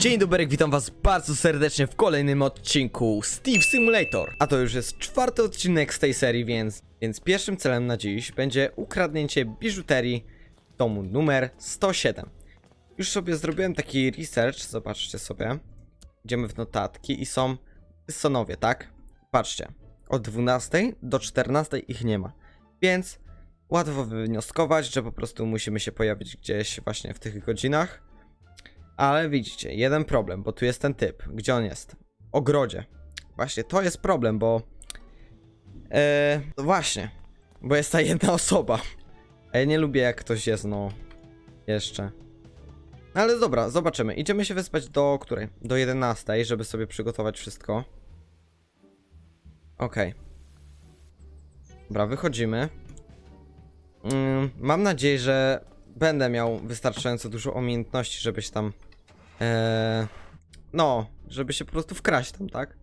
Dzień dobry, witam was bardzo serdecznie w kolejnym odcinku Steve Simulator. A to już jest czwarty odcinek z tej serii, więc, więc pierwszym celem na dziś będzie ukradnięcie biżuterii tomu numer 107. Już sobie zrobiłem taki research, zobaczcie sobie. Idziemy w notatki i są sonowie, tak? Patrzcie, od 12 do 14 ich nie ma, więc łatwo wywnioskować, że po prostu musimy się pojawić gdzieś właśnie w tych godzinach. Ale widzicie, jeden problem, bo tu jest ten typ. Gdzie on jest? Ogrodzie. Właśnie, to jest problem, bo... Eee, no właśnie. Bo jest ta jedna osoba. A ja nie lubię jak ktoś jest, no... Jeszcze. No ale dobra, zobaczymy. Idziemy się wyspać do której? Do 11, żeby sobie przygotować wszystko. Okej. Dobra, wychodzimy. Mm, mam nadzieję, że będę miał wystarczająco dużo umiejętności, żeby się tam. E, no, żeby się po prostu wkraść tam, tak?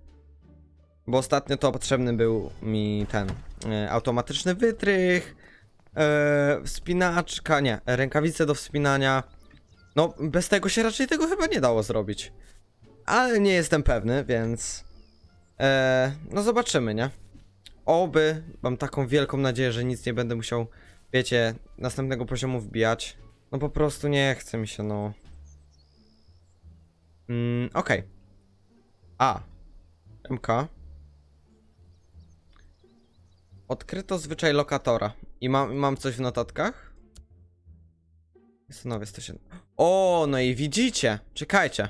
Bo ostatnio to potrzebny był mi ten e, automatyczny wytrych, e, wspinaczka, nie, rękawice do wspinania. No, bez tego się raczej tego chyba nie dało zrobić. Ale nie jestem pewny, więc. E, no, zobaczymy, nie? Oby, mam taką wielką nadzieję, że nic nie będę musiał wiecie, następnego poziomu wbijać. No po prostu nie chce mi się, no. Mm, okej. A. MK. Odkryto zwyczaj lokatora. I mam, mam coś w notatkach? Nowy 107. O, no i widzicie. Czekajcie.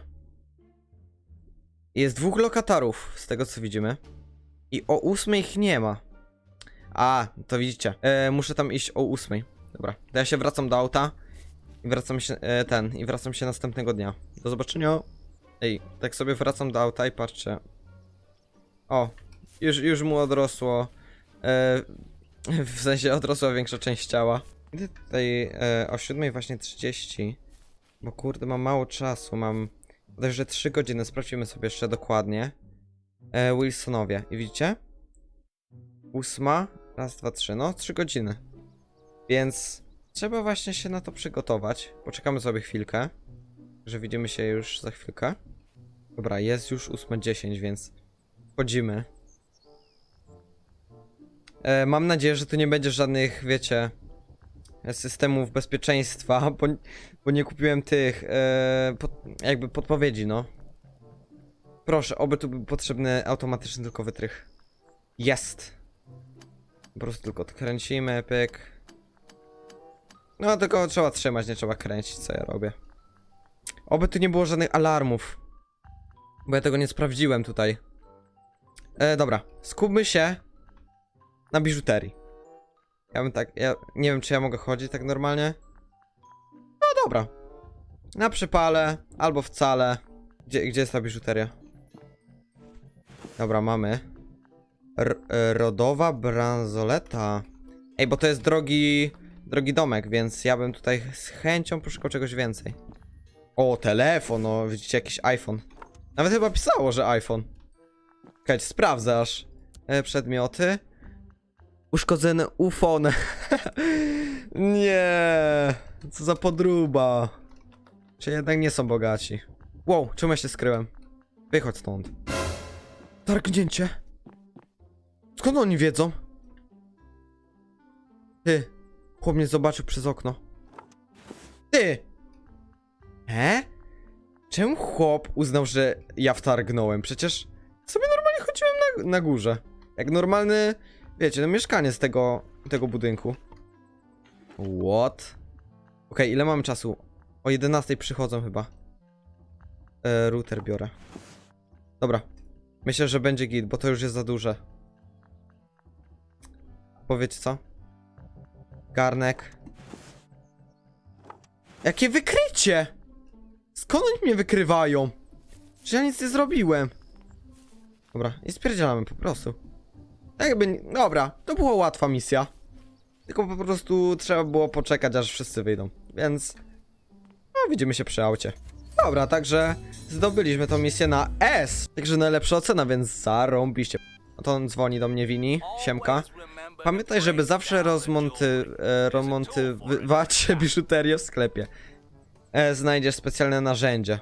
Jest dwóch lokatorów, z tego co widzimy. I o ósmej ich nie ma. A, to widzicie. E, muszę tam iść o ósmej. Dobra. To ja się wracam do auta. I wracam się, e, ten, i wracam się następnego dnia. Do zobaczenia. Ej, tak sobie wracam do auta i patrzcie. O, już, już mu odrosło. E, w sensie odrosła większa część ciała. Idę tutaj e, o 7 właśnie 30. Bo kurde, mam mało czasu. Mam bodajże 3 godziny. Sprawdźmy sobie jeszcze dokładnie. E, Wilsonowie. I widzicie? Ósma, raz, dwa, trzy, no trzy godziny. Więc trzeba właśnie się na to przygotować. Poczekamy sobie chwilkę, że widzimy się już za chwilkę. Dobra, jest już 8.10, więc wchodzimy. E, mam nadzieję, że tu nie będzie żadnych, wiecie, systemów bezpieczeństwa, bo, bo nie kupiłem tych, e, pod, jakby podpowiedzi, no. Proszę, oby tu był potrzebny automatyczny tylko wytrych. Jest. Po prostu tylko odkręcimy, pyk. No, tylko trzeba trzymać, nie trzeba kręcić, co ja robię. Oby tu nie było żadnych alarmów. Bo ja tego nie sprawdziłem tutaj. E, dobra, skupmy się na biżuterii. Ja bym tak, ja nie wiem, czy ja mogę chodzić tak normalnie. No dobra. Na przypale, albo wcale. Gdzie, gdzie jest ta biżuteria? Dobra, mamy. R e, rodowa bransoleta. Ej, bo to jest drogi, drogi domek, więc ja bym tutaj z chęcią poszukał czegoś więcej. O, telefon, no widzicie, jakiś iPhone. Nawet chyba pisało, że iPhone. Czekajcie, sprawdzę aż. E, przedmioty. Uszkodzone ufone. nie, co za podruba. Czy jednak nie są bogaci. Wow, czemu ja się skryłem? Wychodź stąd. Targnięcie. Skąd oni wiedzą? Ty. Chłop mnie zobaczył przez okno. Ty! He? Czemu chłop uznał, że ja wtargnąłem? Przecież sobie normalnie chodziłem na, na górze. Jak normalny, wiecie, no mieszkanie z tego, tego budynku. What? Okej, ile mam czasu? O 11 przychodzą chyba. E, router biorę. Dobra. Myślę, że będzie git, bo to już jest za duże. Powiecie co? Garnek. Jakie wykrycie! Skąd oni mnie wykrywają? Że ja nic nie zrobiłem. Dobra, i spierdzielamy po prostu. Jakby, dobra, to była łatwa misja. Tylko po prostu trzeba było poczekać, aż wszyscy wyjdą. Więc, no widzimy się przy aucie. Dobra, także zdobyliśmy tą misję na S. Także najlepsza ocena, więc zarąbiście. No to on dzwoni do mnie Wini, siemka. Pamiętaj, żeby zawsze rozmonty, e, biżuterię w sklepie. E, znajdziesz specjalne narzędzie.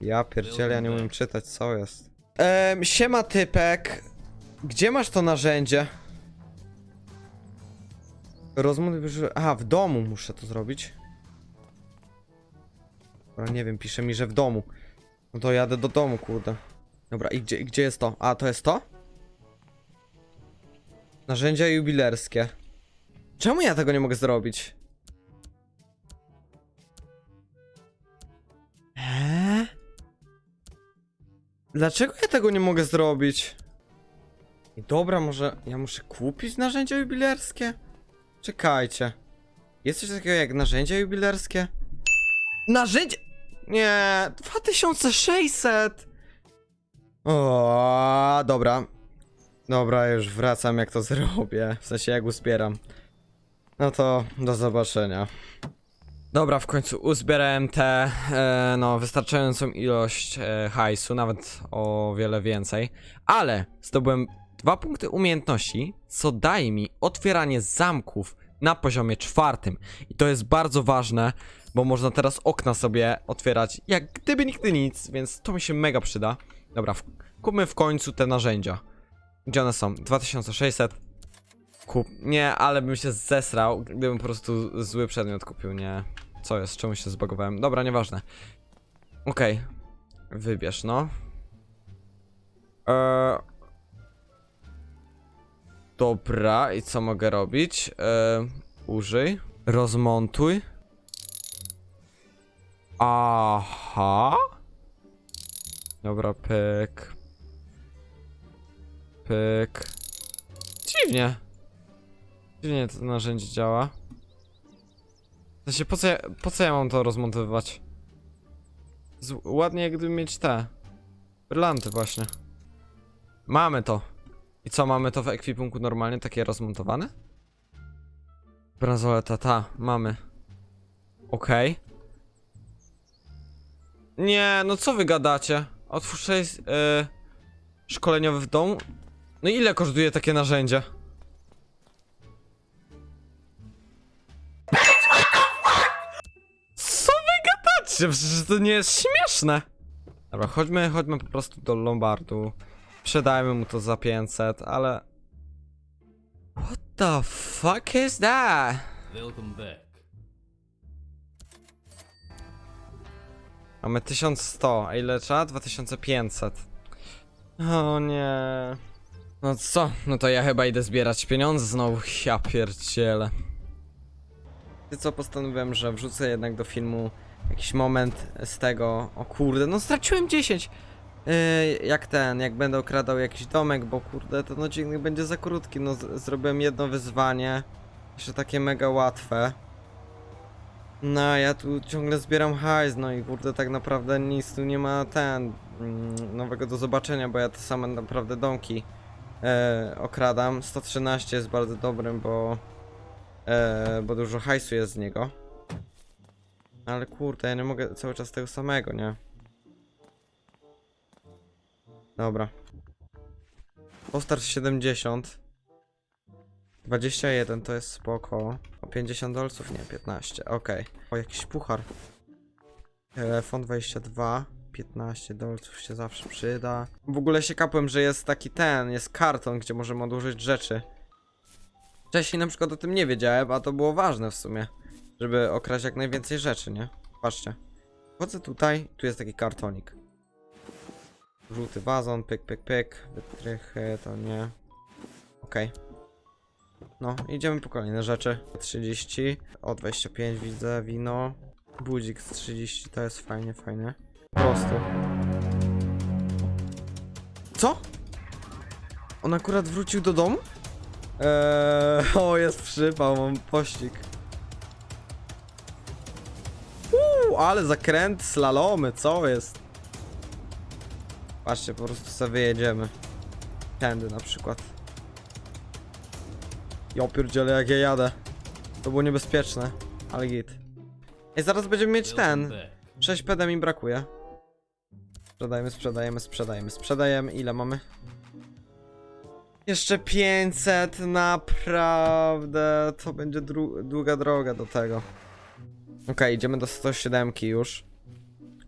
Ja pierdzielę, ja nie umiem czytać, co jest. Ehm, siema typek. Gdzie masz to narzędzie? Rozmowy, że... Aha, w domu muszę to zrobić. Dobra, nie wiem, pisze mi, że w domu. No to jadę do domu, kurde. Dobra, i gdzie, gdzie jest to? A, to jest to? Narzędzia jubilerskie. Czemu ja tego nie mogę zrobić? Dlaczego ja tego nie mogę zrobić? Dobra, może ja muszę kupić narzędzia jubilerskie? Czekajcie. Jest coś takiego jak narzędzia jubilerskie? Narzędzie... Nie, 2600! O, dobra. Dobra, już wracam jak to zrobię. W sensie jak uzbieram. No to do zobaczenia. Dobra, w końcu uzbierałem tę, e, no, wystarczającą ilość e, hajsu, nawet o wiele więcej. Ale zdobyłem dwa punkty umiejętności, co daje mi otwieranie zamków na poziomie czwartym. I to jest bardzo ważne, bo można teraz okna sobie otwierać jak gdyby nigdy nic, więc to mi się mega przyda. Dobra, kupmy w końcu te narzędzia. Gdzie one są? 2600. Kup. Nie, ale bym się zesrał, gdybym po prostu zły przedmiot kupił, nie. Co jest? Czemu się zbagowałem? Dobra, nieważne. Okej. Wybierz, no. Eee... Dobra, i co mogę robić? Eee... Użyj. Rozmontuj. Aha. Dobra, pyk. Pyk. Dziwnie. Dziwnie to narzędzie działa. W sensie, po co ja, po co ja mam to rozmontowywać? Z, ładnie gdyby mieć te. Brylanty właśnie. Mamy to. I co, mamy to w ekwipunku normalnie, takie rozmontowane? Bransoleta, ta, mamy. Okej. Nie, no co wy gadacie? Otwórz yy, szkoleniowy w domu? No ile kosztuje takie narzędzie? Przecież to nie jest śmieszne. Dobra, chodźmy, chodźmy po prostu do Lombardu. Sprzedajmy mu to za 500, ale... What the fuck is that? Welcome back. Mamy 1100, a ile trzeba? 2500. O nie. No co? No to ja chyba idę zbierać pieniądze znowu. Ja pierdzielę. Ty co, postanowiłem, że wrzucę jednak do filmu jakiś moment z tego. O kurde, no straciłem 10. Yy, jak ten, jak będę okradał jakiś domek, bo kurde, ten odcinek będzie za krótki. No, zrobiłem jedno wyzwanie. Jeszcze takie mega łatwe. No, ja tu ciągle zbieram hajs, no i kurde, tak naprawdę nic tu nie ma ten mm, nowego do zobaczenia, bo ja te same naprawdę domki e, okradam. 113 jest bardzo dobrym, bo e, bo dużo hajsu jest z niego. Ale kurde, ja nie mogę cały czas tego samego, nie? Dobra. Postar 70. 21 to jest spoko. O 50 dolców? Nie, 15. Okej. O, jakiś puchar. Telefon 22. 15 dolców się zawsze przyda. W ogóle się kapłem, że jest taki ten, jest karton, gdzie możemy odłożyć rzeczy. Wcześniej na przykład o tym nie wiedziałem, a to było ważne w sumie. Żeby okraść jak najwięcej rzeczy, nie? Patrzcie. Wchodzę tutaj, tu jest taki kartonik. Żółty wazon, pyk, pyk, pyk. Wytrychy, to nie. Okej. No, idziemy po kolejne rzeczy. 30, o 25 widzę, wino. Budzik z 30, to jest fajnie, fajnie. Po prostu. Co? On akurat wrócił do domu? Eee, o, jest przypał, mam pościg. Ale zakręt, slalomy, co jest? Patrzcie, po prostu sobie wyjedziemy. Tędy na przykład. Ja pierdzielę jak ja jadę. To było niebezpieczne, ale git. Ej, zaraz będziemy mieć ten. Welcome back. 6 PD mi brakuje. Sprzedajemy, sprzedajemy, sprzedajemy, sprzedajemy. Ile mamy? Jeszcze 500, naprawdę. To będzie długa droga do tego. Okej, idziemy do 107 już.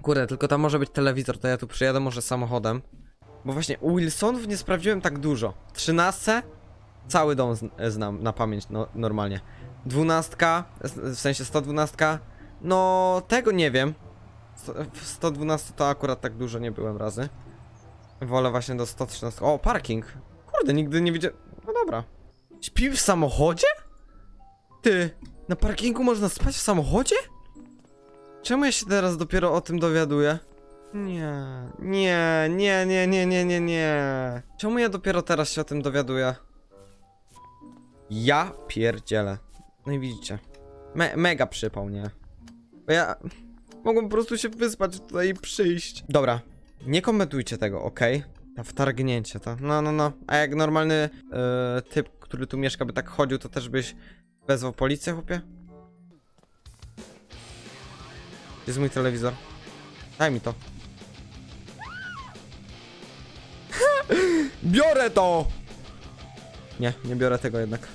Kurde, tylko tam może być telewizor, to ja tu przyjadę może samochodem. Bo właśnie u Wilsonów nie sprawdziłem tak dużo. Trzynastce? Cały dom znam na pamięć no, normalnie. Dwunastka, w sensie 112. No, tego nie wiem. W 112 to akurat tak dużo nie byłem razy. Wolę właśnie do 113. O, parking. Kurde, nigdy nie widziałem. No dobra. Śpi w samochodzie? Ty, na parkingu można spać w samochodzie? Czemu ja się teraz dopiero o tym dowiaduję? Nie, nie, nie, nie, nie, nie, nie, nie. Czemu ja dopiero teraz się o tym dowiaduję? Ja pierdzielę. No i widzicie. Me mega przypał, nie? Bo ja mogłem po prostu się wyspać tutaj i przyjść. Dobra, nie komentujcie tego, ok? Ta wtargnięcie, to. No, no, no. A jak normalny e, typ, który tu mieszka, by tak chodził, to też byś wezwał policję, chłopie? Gdzie jest mój telewizor? Daj mi to. Biorę to! Nie, nie biorę tego jednak.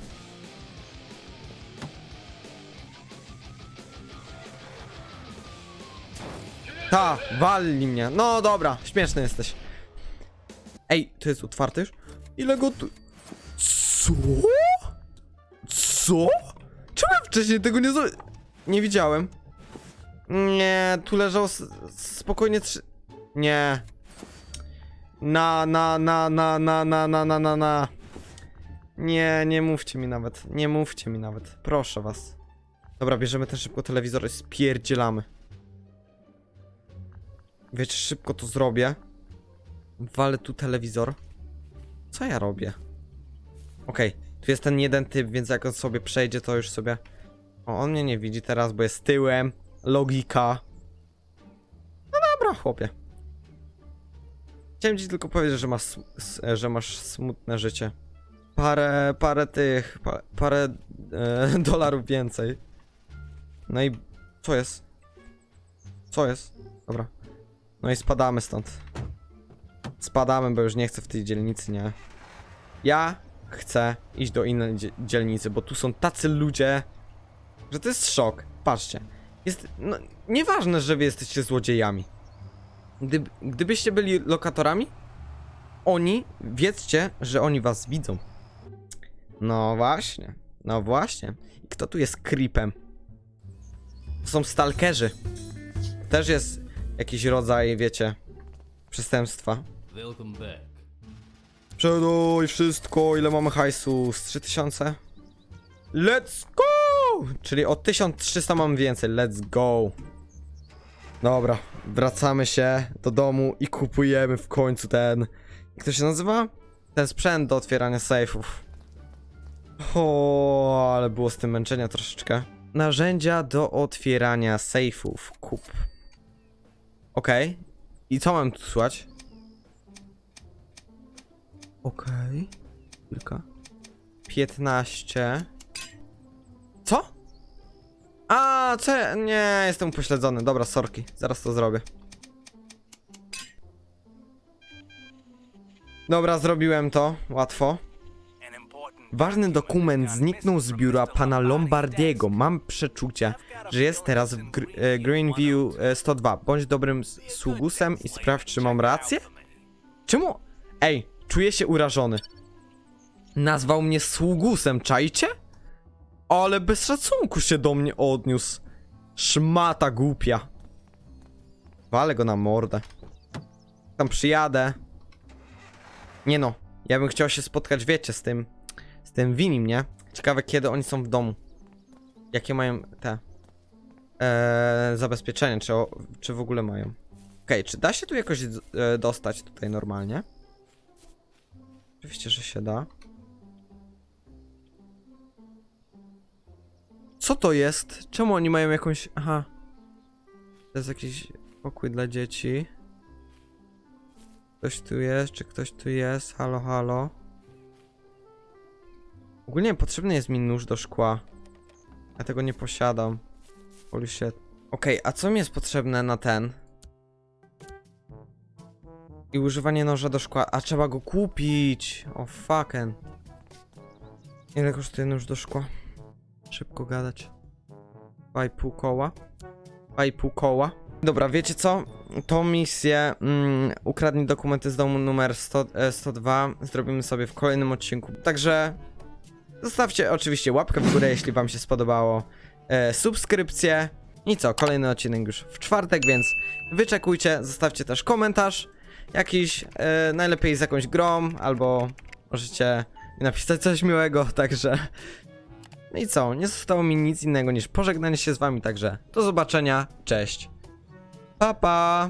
Ta, walni mnie. No dobra, śmieszny jesteś. Ej, to jest otwarte już? Ile go tu... Co? Co? Czemu ja wcześniej tego nie zrobiłem? Nie widziałem. Nie, tu leżał spokojnie trzy... Nie. Na, na, na, na, na, na, na, na, na, na. Nie, nie mówcie mi nawet. Nie mówcie mi nawet. Proszę was. Dobra, bierzemy ten szybko telewizor i spierdzielamy. Wiecie, szybko to zrobię. Walę tu telewizor. Co ja robię? Okej, tu jest ten jeden typ, więc jak on sobie przejdzie, to już sobie... O, on mnie nie widzi teraz, bo jest tyłem. Logika. No dobra, chłopie. Chciałem ci tylko powiedzieć, że masz, że masz smutne życie. Parę, parę tych, pa, parę e, dolarów więcej. No i co jest? Co jest? Dobra. No i spadamy stąd. Spadamy, bo już nie chcę w tej dzielnicy, nie? Ja chcę iść do innej dzie- dzielnicy, bo tu są tacy ludzie, że to jest szok. Patrzcie. Jest, no, nieważne, że wy jesteście złodziejami. Gdyby, gdybyście byli lokatorami, oni, wiedzcie, że oni was widzą. No właśnie, no właśnie. I kto tu jest creepem? To są stalkerzy. Też jest jakiś rodzaj, wiecie, przestępstwa. Welcome back. Sprzedaj wszystko, ile mamy hajsu? Z 3000? Let's go! Czyli o 1300 mam więcej, let's go. Dobra, wracamy się do domu i kupujemy w końcu ten... Jak to się nazywa? Ten sprzęt do otwierania sejfów. O, ale było z tym męczenia troszeczkę. Narzędzia do otwierania sejfów. Kup. Okej. I co mam tu słuchać? Okej. Kilka. 15. Co? A, co? ja- Nie, jestem upośledzony. Dobra, sorki. Zaraz to zrobię. Dobra, zrobiłem to. Łatwo. Ważny dokument zniknął z biura pana Lombardiego. Mam przeczucie, że jest teraz w Gr e, Greenview e, 102. Bądź dobrym sługusem i sprawdź, czy mam rację? Czemu? Ej, czuję się urażony. Nazwał mnie sługusem, czajcie? Ale bez szacunku się do mnie odniósł. Szmata głupia. Walę go na mordę. Tam przyjadę. Nie no, ja bym chciał się spotkać, wiecie, z tym... Z tym Winim, nie? Ciekawe, kiedy oni są w domu. Jakie mają te... Eee, zabezpieczenie, czy, czy w ogóle mają. Okej, czy da się tu jakoś e, dostać tutaj normalnie? Oczywiście, że się da. Co to jest? Czemu oni mają jakąś... Aha. To jest jakiś pokój dla dzieci. Ktoś tu jest? Czy ktoś tu jest? Halo, halo. Ogólnie potrzebny jest mi nóż do szkła. Ja tego nie posiadam. Holy shit. Okej, a co mi jest potrzebne na ten? I używanie noża do szkła. A trzeba go kupić. O fucking. Ile kosztuje nóż do szkła? Szybko gadać. 2,5 koła. 2,5 koła. Dobra, wiecie co? tą misję mm, ukradnij dokumenty z domu numer 100, e, 102 zrobimy sobie w kolejnym odcinku. Także zostawcie oczywiście łapkę w górę, jeśli wam się spodobało. E, subskrypcję. I co, kolejny odcinek już w czwartek, więc wyczekujcie, zostawcie też komentarz jakiś, e, najlepiej z jakąś grą, albo możecie mi napisać coś miłego, także... No i co, nie zostało mi nic innego niż pożegnanie się z wami, także do zobaczenia, cześć. Pa pa!